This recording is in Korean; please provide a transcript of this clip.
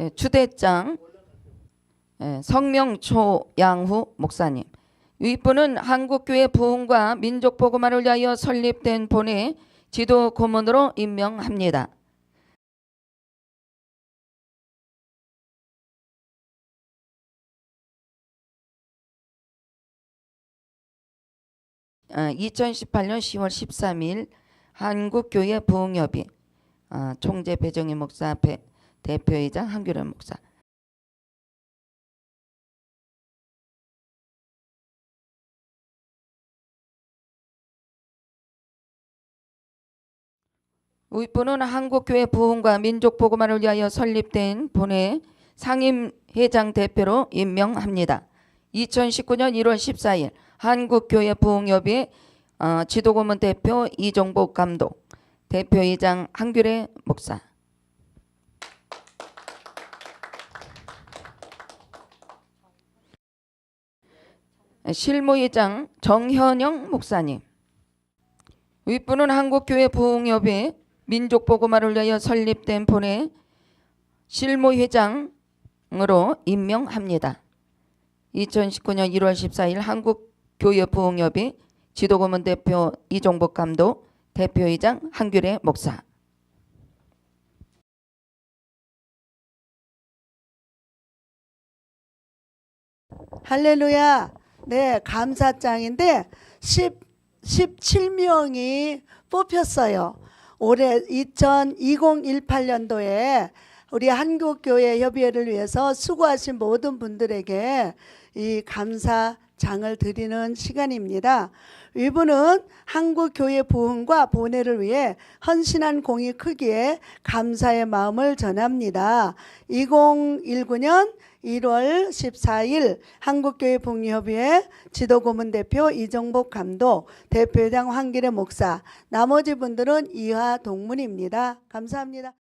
예, 주대장 예, 성명초 양후 목사님. 윗분은 한국교회 부흥과 민족복음화를 위하여 설립된 본회 지도 고문으로 임명합니다. 어, 2018년 10월 13일 한국교회 부흥협의 어, 총재 배정희 목사 배, 대표이장 한규련 목사 윗분은 한국교회 부흥과 민족복음화를 위하여 설립된 본회 상임회장 대표로 임명합니다. 2019년 1월 14일 한국교회 부흥협의 어, 지도고문 대표 이종복 감독, 대표이장 한규래 목사. 실무의장 정현영 목사님. 윗분은 한국교회 부흥협의 민족복음화를 위하여 설립된 본회 실무회장으로 임명합니다. 2019년 1월 14일 한국교회 부흥협의 지도고문 대표 이종복 감독, 대표이장 한규래 목사. 할렐루야. 네, 감사장인데 10, 17명이 뽑혔어요. 올해 2000, 2018년도에 우리 한국교회 협의회를 위해서 수고하신 모든 분들에게 이 감사 장을 드리는 시간입니다. 이분은 한국 교회 부흥과 본회를 위해 헌신한 공이 크기에 감사의 마음을 전합니다. 2019년 1월 14일 한국교회 북유협의회 지도고문 대표 이정복 감독, 대표장 황기래 목사, 나머지 분들은 이하 동문입니다. 감사합니다.